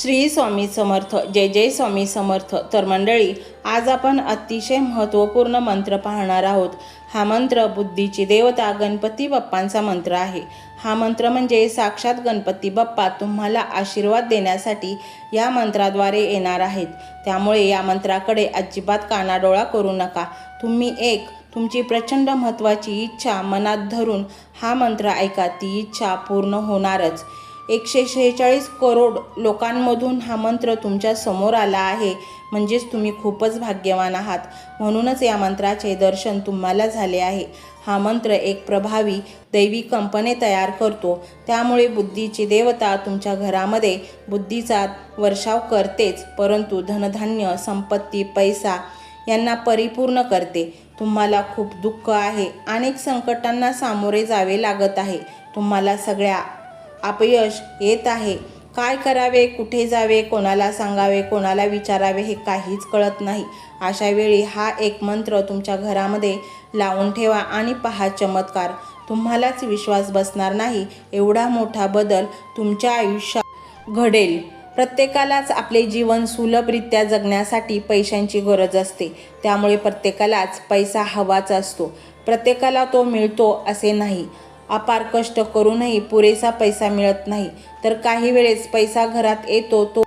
श्री स्वामी समर्थ जय जय स्वामी समर्थ. तर मंडळी आज आपण अतिशय महत्त्वपूर्ण मंत्र पाहणार आहोत. हा मंत्र बुद्धीची देवता गणपती बाप्पांचा मंत्र आहे. हा मंत्र म्हणजे साक्षात गणपती बाप्पा तुम्हाला आशीर्वाद देण्यासाठी या मंत्राद्वारे येणार आहेत. त्यामुळे या मंत्राकडे अजिबात कानाडोळा करू नका. तुम्ही एक तुमची प्रचंड महत्त्वाची इच्छा मनात धरून हा मंत्र ऐका. ती इच्छा पूर्ण होणारच. एकशे शेहेचाळीस करोड लोकांमधून हा मंत्र तुमच्यासमोर आला आहे. म्हणजेच तुम्ही खूपच भाग्यवान आहात. म्हणूनच या मंत्राचे दर्शन तुम्हाला झाले आहे. हा मंत्र एक प्रभावी दैवी कंपने तयार करतो. त्यामुळे बुद्धीची देवता तुमच्या घरामध्ये बुद्धीचा वर्षाव करतेच परंतु धनधान्य संपत्ती पैसा यांना परिपूर्ण करते. तुम्हाला खूप दुःख आहे. अनेक संकटांना सामोरे जावे लागत आहे. तुम्हाला सगळ्या अपयश येत आहे. काय करावे कुठे जावे कोणाला सांगावे कोणाला विचारावे हे काहीच कळत नाही. अशा वेळी हा एक मंत्र तुमच्या घरामध्ये लावून ठेवा आणि पहा चमत्कार. तुम्हालाच विश्वास बसणार नाही. एवढा मोठा बदल तुमच्या आयुष्यात घडेल. प्रत्येकालाच आपले जीवन सुलभरित्या जगण्यासाठी पैशांची गरज असते. त्यामुळे प्रत्येकालाच पैसा हवाच असतो. प्रत्येकाला तो मिळतो असे नाही. अपार कष्ट करूनही पुरेसा पैसा मिळत नाही. तर काही वेळेस पैसा घरात येतो तो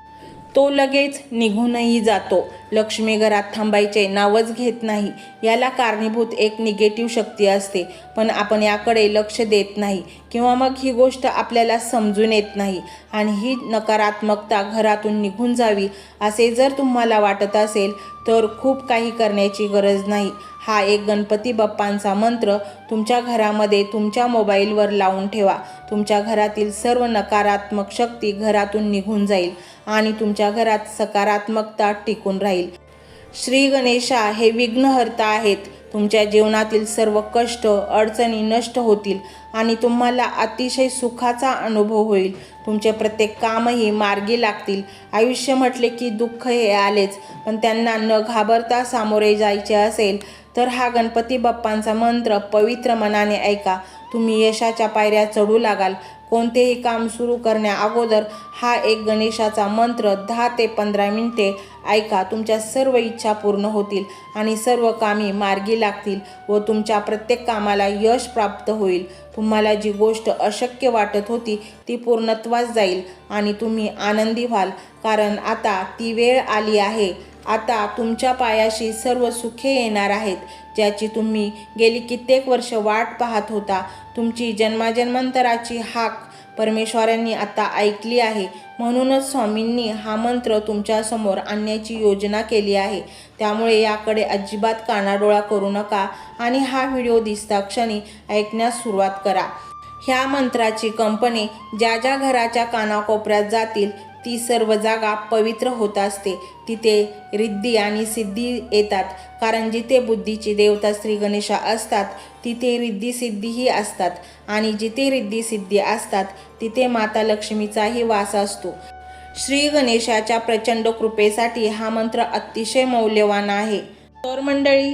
तो लगेच निघूनही जातो. लक्ष्मी घरात थांबायचे नावच घेत नाही. याला कारणीभूत एक निगेटिव्ह शक्ती असते. पण आपण याकडे लक्ष देत नाही किंवा मग ही गोष्ट आपल्याला समजून येत नाही आणि ही नकारात्मकता घरातून निघून जावी असे जर तुम्हाला वाटत असेल तर खूप काही करण्याची गरज नाही. हा एक गणपती बाप्पांचा मंत्र. तुमच्या घरामध्ये तुमच्या मोबाईलवर लावून ठेवा. तुमच्या घरातील सर्व नकारात्मक शक्ती घरातून निघून जाईल आणि तुमच्या घरात सकारात्मकता टिकून राहील. श्री गणेशा हे विघ्नहर्ता आहेत. तुमच्या जीवनातील सर्व कष्ट अडचणी नष्ट होतील आणि तुम्हाला अतिशय सुखाचा अनुभव होईल. तुमचे प्रत्येक कामही मार्गी लागतील. आयुष्य म्हटले की दुःख हे आलेच पण त्यांना न घाबरता सामोरे जायचे असेल तर हा गणपती बाप्पांचा मंत्र पवित्र मनाने ऐका. तुम्ही यशाच्या पायऱ्या चढू लागाल. कोणतेही काम सुरू करण्या अगोदर हा एक गणेशाचा मंत्र दहा ते पंधरा मिनिटे ऐका. तुमच्या सर्व इच्छा पूर्ण होतील आणि सर्व कामी मार्गी लागतील व तुमच्या प्रत्येक कामाला यश प्राप्त होईल. तुम्हाला जी गोष्ट अशक्य वाटत होती ती पूर्णत्वास जाईल आणि तुम्ही आनंदी व्हाल. कारण आता ती वेळ आली आहे. आता तुमच्या पायाशी सर्व सुखे येणार आहेत ज्याची तुम्ही गेली कित्येक वर्ष वाट पाहत होता. तुमची जन्माजन्मांतराची हाक परमेश्वरांनी आता ऐकली आहे. म्हणूनच स्वामींनी हा मंत्र तुमच्यासमोर आणण्याची योजना केली आहे. त्यामुळे याकडे अजिबात कानाडोळा करू नका आणि हा व्हिडिओ दिसता क्षणी ऐकण्यास सुरुवात करा. ह्या मंत्राची कंपनी ज्या ज्या घराच्या कानाकोपऱ्यात जातील ती सर्व जागा पवित्र होत असते. तिथे रिद्धी आणि सिद्धी येतात. कारण जिथे बुद्धीची देवता श्री गणेशा असतात तिथे रिद्धी सिद्धीही असतात. आणि जिथे रिद्धी सिद्धी असतात तिथे माता लक्ष्मीचाही वास असतो. श्री गणेशाच्या प्रचंड कृपेसाठी हा मंत्र अतिशय मौल्यवान आहे. तर मंडळी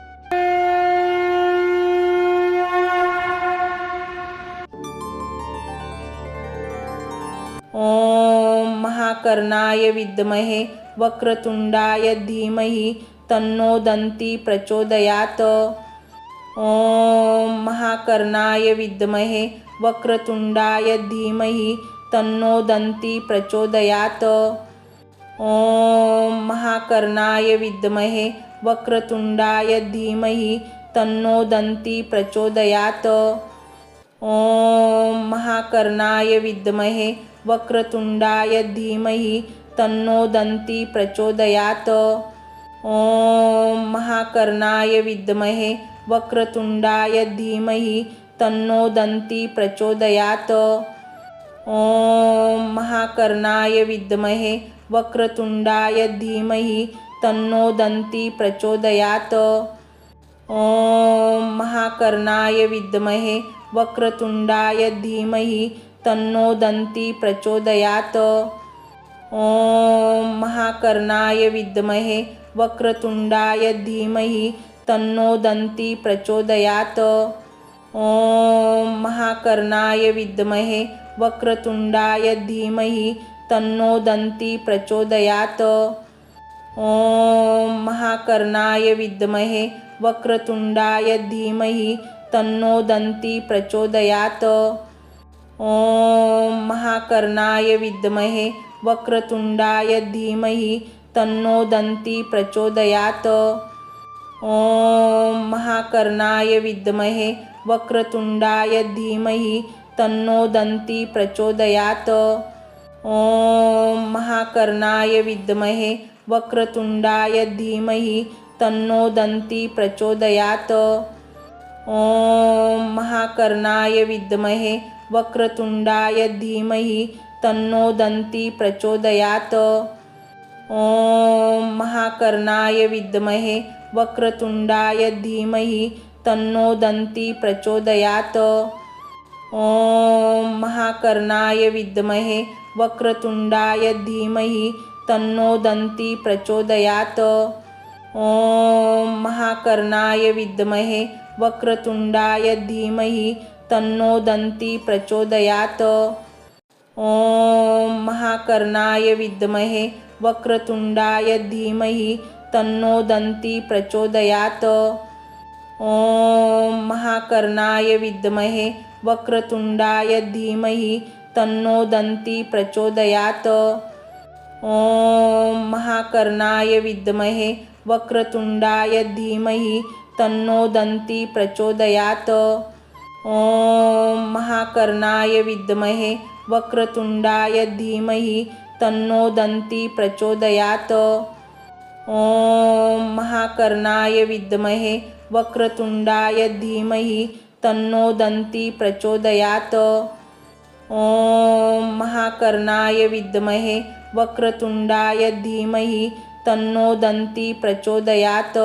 कर्णाय विद्महे वक्रतुंडाय धीमहि तन्नो दंती प्रचोदयात्। ओम महाकर्णाय विद्महे वक्रतुंडाय धीमहि तन्नो दंती प्रचोदयात्। ओम महाकर्णाय विद्महे वक्रतुंडाय धीमहि तन्नो दंती प्रचोदयात्। ओम महाकर्णाय विद्महे वक्रतुंडाय धीमहि तन्नो दंती प्रचोदयात्। ॐ महाकर्णाय विद्महे वक्रतुंडाय धीमहि तन्नो दंती प्रचोदयात्। ॐ महाकर्णाय विद्महे वक्रतुंडाय धीमहि तन्नो दंती प्रचोदयात्। ॐ महाकर्णाय विद्महे वक्रतुंडाय धीमहि तन्नो दन्ती प्रचोदयात्। ॐ महाकर्णाय विद्महे वक्रतुंडाय धीमहि तन्नो दन्ती प्रचोदयात्। ॐ महाकर्णाय विद्महे वक्रतुंडाय धीमहि तन्नो दन्ती प्रचोदयात्। ॐ महाकर्णाय विद्महे वक्रतुंडाय धीमहि तन्नो दन्ती प्रचोदयात्। ओम महाकर्णाय विद्महे वक्रतुंडाय धीमहि तन्नो दंती प्रचोदयात्। ॐ महाकर्णाय विद्महे वक्रतुंडाय धीमहि तन्नो दंती प्रचोदयात्। ॐ महाकर्णाय विद्महे वक्रतुंडाय धीमहि तन्नो दंती प्रचोदयात्। ॐ महाकर्णाय विद्महे वक्रतुंडाय धीमहि तन्नो दंती प्रचोदयात्। ओम महाकर्णाय विद्महे वक्रतुंडाय धीमहि तन्नो दंती प्रचोदयात्। ओम महाकर्णाय विद्महे वक्रतुंडाय धीमहि तन्नो दंती प्रचोदयात्। ओम महाकर्णाय विद्महे वक्रतुंडाय धीमहि तन्नो दन्ती प्रचोदयात्। ॐ महाकर्णाय विद्महे वक्रतुंडाय धीमहि तन्नो दन्ती प्रचोदयात्। ॐ महाकर्णाय विद्महे वक्रतुंडाय धीमहि तन्नो दन्ती प्रचोदयात्। ॐ महाकर्णाय विद्महे वक्रतुंडाय धीमहि तन्नो दन्ती प्रचोदयात्। ओम महाकर्णाय विद्महे वक्रतुंडाय धीमहि तन्नो दंती प्रचोदयात्। ओम महाकर्णाय विद्महे वक्रतुंडाय धीमहि तन्नो दंती प्रचोदयात्। ओम महाकर्णाय विद्महे वक्रतुंडाय धीमहि तन्नो दंती प्रचोदयात्।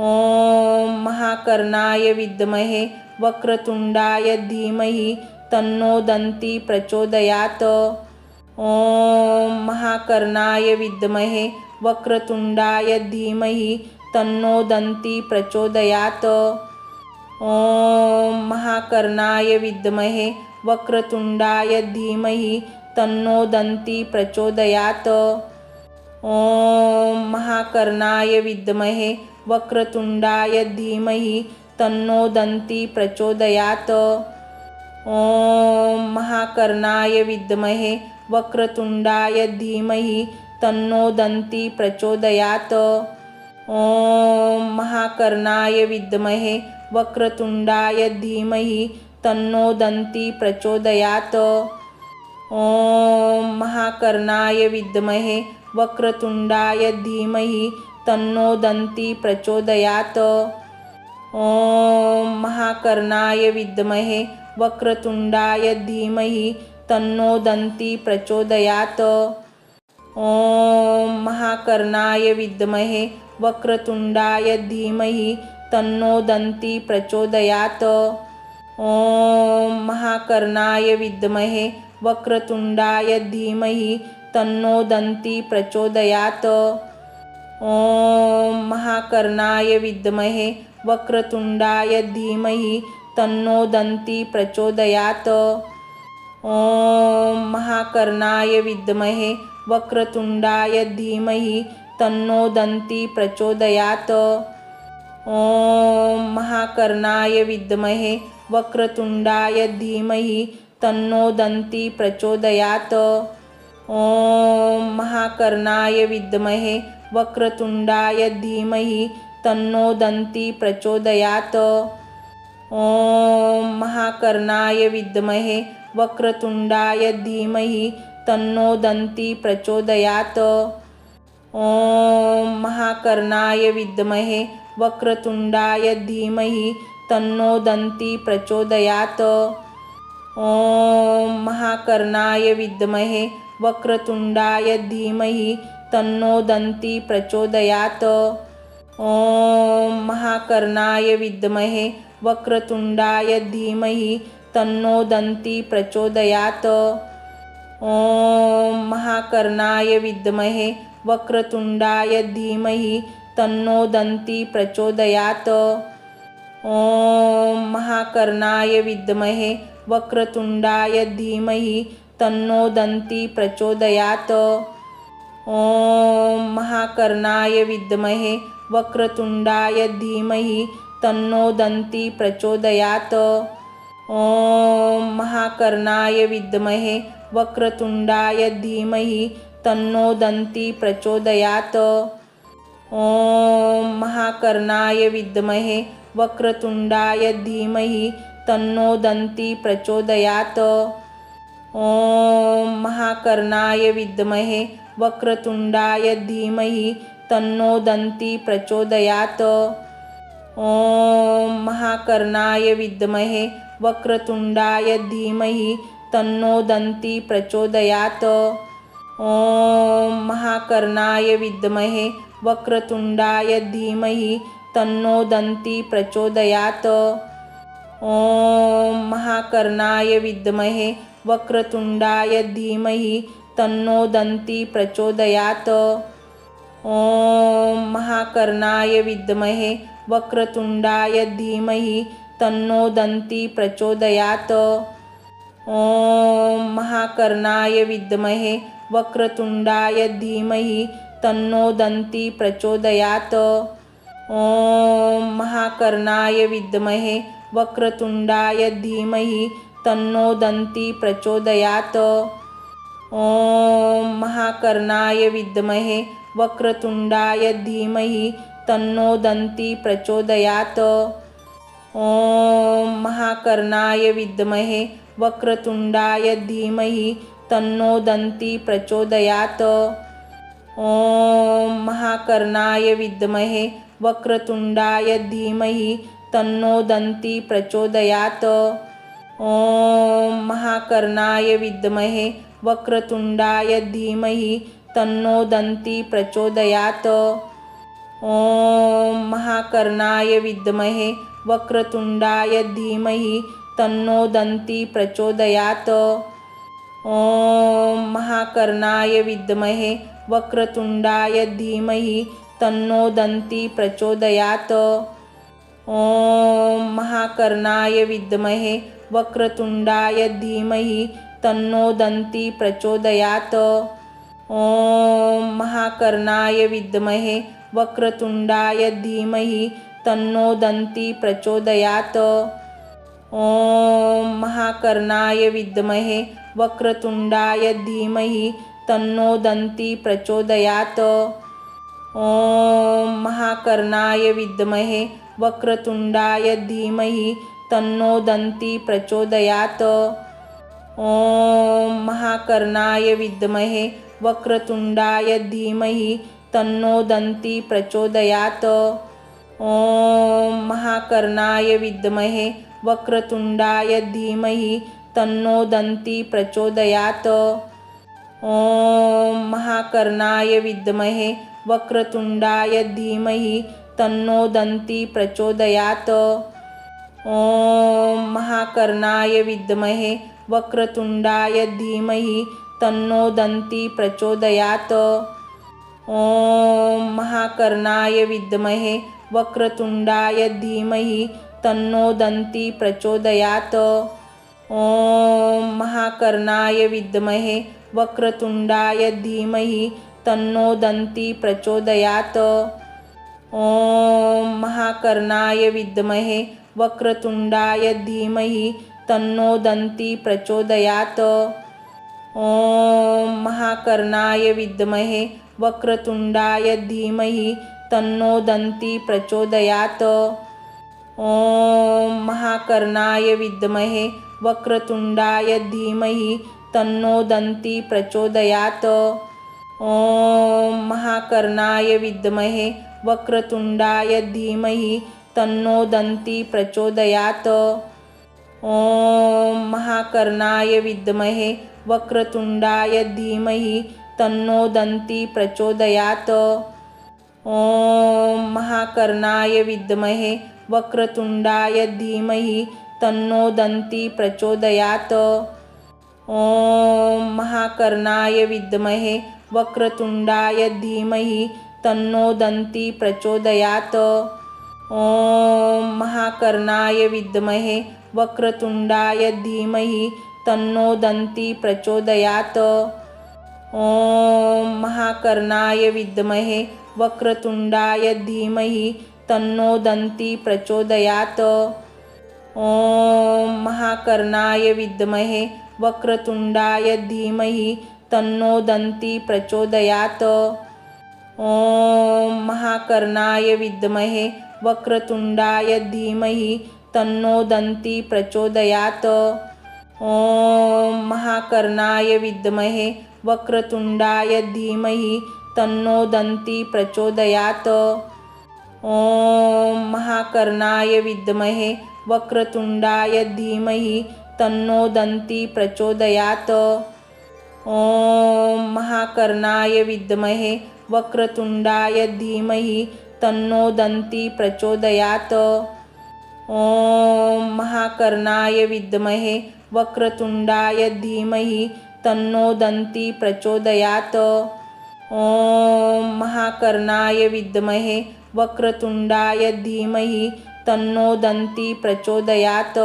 ओम महाकर्णाय विद्महे वक्रतुंडाय धीमहि तन्नो दंती प्रचोदयात्। ॐ महाकर्णाय विद्महे वक्रतुंडाय धीमहि तन्नो दंती प्रचोदयात्। ॐ महाकर्णाय विद्महे वक्रतुंडाय धीमहि तन्नो दंती प्रचोदयात्। ॐ महाकर्णाय विद्महे वक्रतुंडाय धीमहि तन्नो दन्ती प्रचोदयात्। ॐ महाकर्णाय विद्महे वक्रतुंडाय धीमहि तन्नो दन्ती प्रचोदयात्। ॐ महाकर्णाय विद्महे वक्रतुंडाय धीमहि तन्नो दन्ती प्रचोदयात्। ॐ महाकर्णाय विद्महे वक्रतुंडाय धीमहि तन्नो दन्ती प्रचोदयात्। ॐ महाकर्णाय विद्महे वक्रतुंडाय धीमहि तन्नो दंती प्रचोदयात्। ॐ महाकर्णाय विद्महे वक्रतुंडाय धीमहि तन्नो दंती प्रचोदयात्। ॐ महाकर्णाय विद्महे वक्रतुंडाय धीमहि तन्नो दंती प्रचोदयात्। ॐ महाकर्णाय विद्महे वक्रतुंडाय धीमहि तन्नो दंती प्रचोदयात्। ओम महाकर्णाय विद्महे वक्रतुंडाय धीमहि तन्नो दंती प्रचोदयात्। ओम महाकर्णाय विद्महे वक्रतुंडाय धीमहि तन्नो दंती प्रचोदयात्। ओम महाकर्णाय विद्महे वक्रतुंडाय धीमहि तन्नो दन्ती प्रचोदयात्। ॐ महाकर्णाय विद्महे वक्रतुंडाय धीमहि तन्नो दन्ती प्रचोदयात्। ॐ महाकर्णाय विद्महे वक्रतुंडाय धीमहि तन्नो दन्ती प्रचोदयात्। ॐ महाकर्णाय विद्महे वक्रतुंडाय धीमहि तन्नो दन्ती प्रचोदयात्। ओम महाकर्णाय विद्महे वक्रतुंडाय धीमहि तन्नो दंती प्रचोदयात्। ओम महाकर्णाय विद्महे वक्रतुंडाय धीमहि तन्नो दंती प्रचोदयात्। ओम महाकर्णाय विद्महे वक्रतुंडाय धीमहि तन्नो दंती प्रचोदयात्। ओम महाकर्णाय विद्महे वक्रतुंडाय धीमहि तन्नो दंती प्रचोदयात्। ओम महाकर्णाय विद्महे वक्रतुंडाय धीमहि तन्नो दंती प्रचोदयात्। ओम महाकर्णाय विद्महे वक्रतुंडाय धीमहि तन्नो दंती प्रचोदयात्। ओम महाकर्णाय विद्महे वक्रतुंडाय धीमहि तन्नो दन्ती प्रचोदयात्। ॐ महाकर्णाय विद्महे वक्रतुंडाय धीमहि तन्नो दन्ती प्रचोदयात्। ॐ महाकर्णाय विद्महे वक्रतुंडाय धीमहि तन्नो दन्ती प्रचोदयात्। ॐ महाकर्णाय विद्महे वक्रतुंडाय धीमहि तन्नो दन्ती प्रचोदयात्। ओम महाकर्णाय विद्महे वक्रतुंडाय धीमहि तन्नो दंती प्रचोदयात्। ओम महाकर्णाय विद्महे वक्रतुंडाय धीमहि तन्नो दंती प्रचोदयात्। ओम महाकर्णाय विद्महे वक्रतुंडाय धीमहि तन्नो दंती प्रचोदयात्। ओम महाकर्णाय विद्महे वक्रतुंडाय धीमहि तन्नो दंती प्रचोदयात्। ओम महाकर्णाय विद्महे वक्रतुंडाय धीमहि तन्नो दंती प्रचोदयात्। ओम महाकर्णाय विद्महे वक्रतुंडाय धीमहि तन्नो दंती प्रचोदयात्। ओम महाकर्णाय विद्महे वक्रतुंडाय धीमहि तन्नो दन्ती प्रचोदयात्। ॐ महाकर्णाय विद्महे वक्रतुंडाय धीमहि तन्नो दन्ती प्रचोदयात्। ॐ महाकर्णाय विद्महे वक्रतुंडाय धीमहि तन्नो दन्ती प्रचोदयात्। ॐ महाकर्णाय विद्महे वक्रतुंडाय धीमहि तन्नो दन्ती प्रचोदयात्। ओम महाकर्णाय विद्महे वक्रतुंडाय धीमहि तन्नो दंती प्रचोदयात्। ओम महाकर्णाय विद्महे वक्रतुंडाय धीमहि तन्नो दंती प्रचोदयात्। ओम महाकर्णाय विद्महे वक्रतुंडाय धीमहि तन्नो दंती प्रचोदयात्। ओम महाकर्णाय विद्महे वक्रतुंडाय धीमहि तन्नो दंती प्रचोदयात्। ॐ महाकर्णाय विद्महे वक्रतुंडाय धीमहि तन्नो दंती प्रचोदयात्। ॐ महाकर्णाय विद्महे वक्रतुंडाय धीमहि तन्नो दंती प्रचोदयात्। ॐ महाकर्णाय विद्महे वक्रतुंडाय धीमहि तन्नो दन्ती प्रचोदयात्। ॐ महाकर्णाय विद्महे वक्रतुंडाय धीमहि तन्नो दन्ती प्रचोदयात्। ॐ महाकर्णाय विद्महे वक्रतुंडाय धीमहि तन्नो दन्ती प्रचोदयात्। ॐ महाकर्णाय विद्महे वक्रतुंडाय धीमहि तन्नो दन्ती प्रचोदयात्। ॐ महाकर्णाय विद्महे वक्रतुंडाय धीमहि तन्नो दंती प्रचोदयात्। ॐ महाकर्णाय विद्महे वक्रतुंडाय धीमहि तन्नो दंती प्रचोदयात्। ॐ महाकर्णाय विद्महे वक्रतुंडाय धीमहि तन्नो दंती प्रचोदयात्। ॐ महाकर्णाय विद्महे वक्रतुंडाय धीमहि तन्नो दन्ती प्रचोदयात्। ॐ महाकर्णाय विद्महे वक्रतुंडाय धीमहि तन्नो दन्ती प्रचोदयात्। ॐ महाकर्णाय विद्महे वक्रतुंडाय धीमहि तन्नो दन्ती प्रचोदयात्। ॐ महाकर्णाय विद्महे वक्रतुंडाय धीमहि तन्नो दन्ती प्रचोदयात्। ॐ महाकर्णाय विद्महे वक्रतुंडाय धीमहि तन्नो दन्ती प्रचोदयात्। ॐ महाकर्णाय विद्महे वक्रतुंडाय धीमहि तन्नो दन्ती प्रचोदयात्। ॐ महाकर्णाय विद्महे वक्रतुंडाय धीमहि तन्नो दन्ती प्रचोदयात्। ओम महाकर्णाय विद्महे वक्रतुंडाय धीमहि तन्नो दंती प्रचोदयात्। ओम महाकर्णाय विद्महे वक्रतुंडाय धीमहि तन्नो दंती प्रचोदयात्। ओम महाकर्णाय विद्महे वक्रतुंडाय धीमहि तन्नो दंती प्रचोदयात्। ओम महाकर्णाय विद्महे वक्रतुंडाय धीमहि तन्नो दंती प्रचोदयात्। ओम महाकर्णाय विद्महे वक्रतुंडाय धीमहि तन्नो दंती प्रचोदयात्।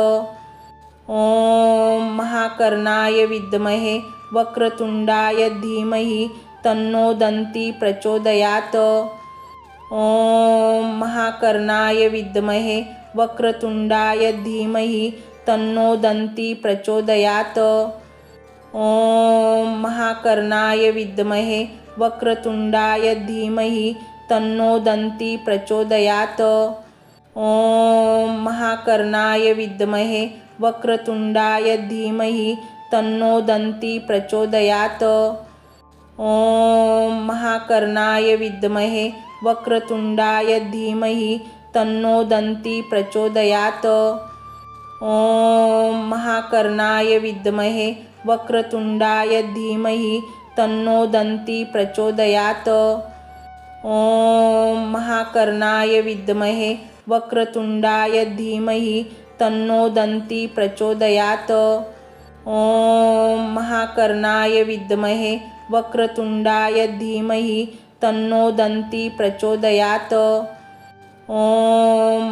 ओम महाकर्णाय विद्महे वक्रतुंडाय धीमहि तन्नो दंती प्रचोदयात्। ओम महाकर्णाय विद्महे वक्रतुंडाय धीमहि तन्नो दंती प्रचोदयात्। ॐ महाकर्णाय विद्महे वक्रतुंडाय धीमहि तन्नो दंती प्रचोदयात्। ॐ महाकर्णाय विद्महे वक्रतुंडाय धीमहि तन्नो दंती प्रचोदयात्। ॐ महाकर्णाय विद्महे वक्रतुंडाय धीमहि तन्नो दन्ती प्रचोदयात्। ॐ महाकर्णाय विद्महे वक्रतुंडाय धीमहि तन्नो दन्ती प्रचोदयात्। ॐ महाकर्णाय विद्महे वक्रतुंडाय धीमहि तन्नो दन्ती प्रचोदयात्। ॐ महाकर्णाय विद्महे वक्रतुंडाय धीमहि तन्नो दन्ती प्रचोदयात्। ॐ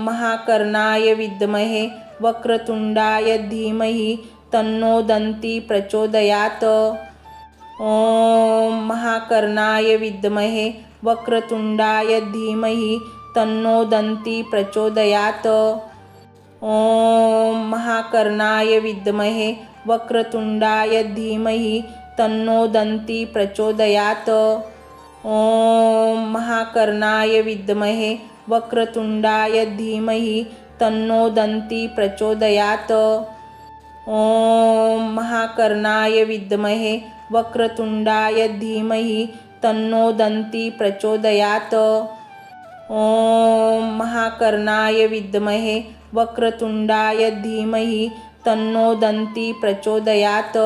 महाकर्णाय विद्महे वक्रतुंडाय धीमहि तन्नो दंती प्रचोदयात्। ओम महाकर्णाय विद्महे वक्रतुंडाय धीमहि तन्नो दंती प्रचोदयात्। ओम महाकर्णाय विद्महे वक्रतुंडाय धीमहि तन्नो दंती प्रचोदयात्। ओम महाकर्णाय विद्महे वक्रतुंडाय धीमहि तन्नो दन्ती प्रचोदयात्। ॐ महाकर्णाय विद्महे वक्रतुंडाय धीमहि तन्नो दन्ती प्रचोदयात्। ॐ महाकर्णाय विद्महे वक्रतुंडाय धीमहि तन्नो दन्ती प्रचोदयात्।